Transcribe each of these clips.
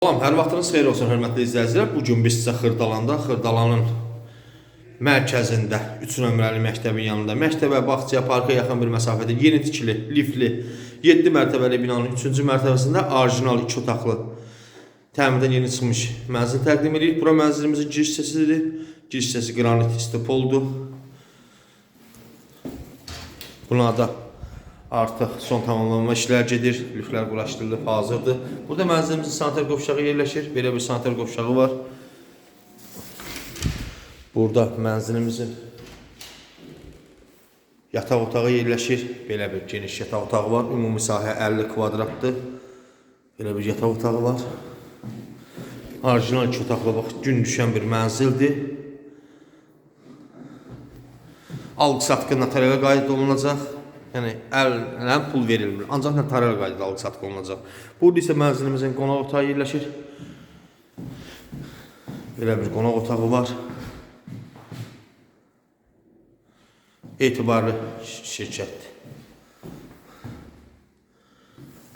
Salam, hər vaxtınız xeyir olsun hörmətli izləyicilər. Bu gün biz sizə Xırdalanda, Xırdalanın mərkəzində 3 nömrəli məktəbin yanında, məktəbə, bağçaya, parka yaxın bir məsafədə yeni tikili, lifli 7 mərtəbəli binanın 3-cü mərtəbəsində orijinal 2 otaqlı təmirdən yeni çıxmış mənzil təqdim edirik. Bura mənzilimizin giriş hissəsidir. Giriş hissəsi qranit istipoldur. Buna da artıq son tamamlanma işlər gedir. Liflər quraşdırılıb, hazırdır. Burada mənzilimizin sanitar qovşağı yerləşir. Belə bir sanitar qovşağı var. Burada mənzilimizin yataq otağı yerləşir. Belə bir geniş yataq otağı var. Ümumi sahə 50 kvadratdır. Belə bir yataq otağı var. Orijinal iki otaqlı bax gün düşən bir mənzildir. Alqı-satqı notarial qaydada olunacaq. Yəni əllə pul verilmir. Ancaq notarial qaydada alqı-satqı olunacaq. Burada isə mənzilimizin qonaq otağı yerləşir. Belə bir qonaq otağı var. Etibarlı şi- şirkətdir.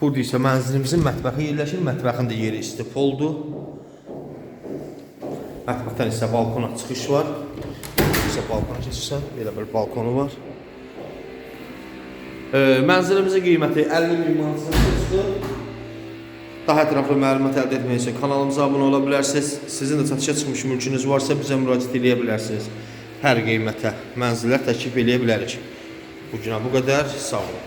Burada isə mənzilimizin mətbəxi yerləşir. Mətbəxin də yeri istipoldur. Mətbəxdən isə balkona çıxış var. İsə balkona keçirsən, belə bir balkonu var. Mənzilimizin qiyməti 50 min manatdan çıxır. Daha ətraflı məlumat əldə etmək üçün kanalımıza abunə ola bilərsiniz. Sizin də satışa çıxmış mülkünüz varsa bizə müraciət edə bilərsiniz. Hər qiymətə mənzillər təklif edə bilərik. Bu günə bu qədər. Sağ olun.